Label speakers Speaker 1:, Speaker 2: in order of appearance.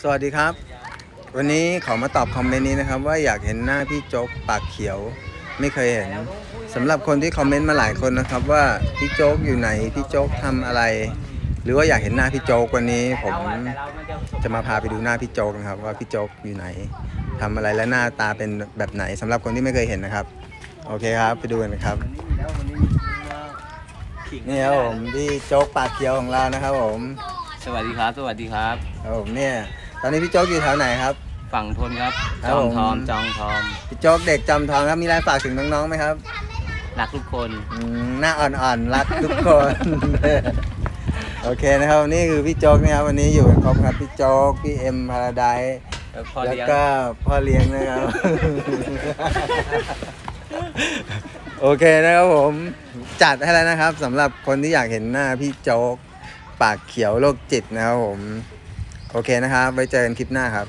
Speaker 1: สวัสดีครับ วันนี้ขอมาตอบคอมเมนต์นี้นะครับ ว่าอยากเห็นหน้าพี่โจ๊กปากเขียวไม่เคยเห็นสำหรับคนที่คอมเมนต์มาหลายคนนะครับ ว่าพี่โจ๊กอยู่ไหนพี่โจ๊กทำอะไร หรือว่าอยากเห็นหน้าพี่โจ๊กวันนี้ ผมจะมาพาไปดูหน้าพี่โจ๊กนะครับ ว่าพี่โจ๊กอยู่ไหนทำอะไรและหน้าตาเป็นแบบไหนสำหรับคนที่ไม่เคยเห็นนะครับ โอเคครับ ไปดูกันนะครับนี่ครับผมพี่โจ๊กปากเขียวของเรานะครับผม
Speaker 2: สวัสดีครับ สวัสดีครับ
Speaker 1: ครับผมเนี่ยต อนนี้พี่โจ๊กอยู่แถวไหนครับ
Speaker 2: ฝั่งทนครับ
Speaker 1: ครั
Speaker 2: จ
Speaker 1: บ
Speaker 2: อง
Speaker 1: ผม
Speaker 2: ทอมจองทอม
Speaker 1: พี่โจ๊กเด็กจำทองครับมีอะไรฝากถึงน้องๆไหมครับ
Speaker 2: รักทุกคน
Speaker 1: อืมหน้าอ่อนๆรักทุกคน โอเคนะครับนี่คือพี่โจ๊กนะครับวันนี้อยู่กันครบครับพี่โจ๊กพี่เอ็มพาราไดซ์
Speaker 2: แล้วพ่อ
Speaker 1: แล้ว
Speaker 2: เลี้ยง
Speaker 1: ก็พ่อเลี้ยงนะครับ โอเคนะครับผมจัดให้แล้วนะครับสำหรับคนที่อยากเห็นหน้าพี่โจ๊ก ปากเขียวโรคจิตนะครับผม โอเคนะครับ ไว้เจอกันคลิปหน้าครับ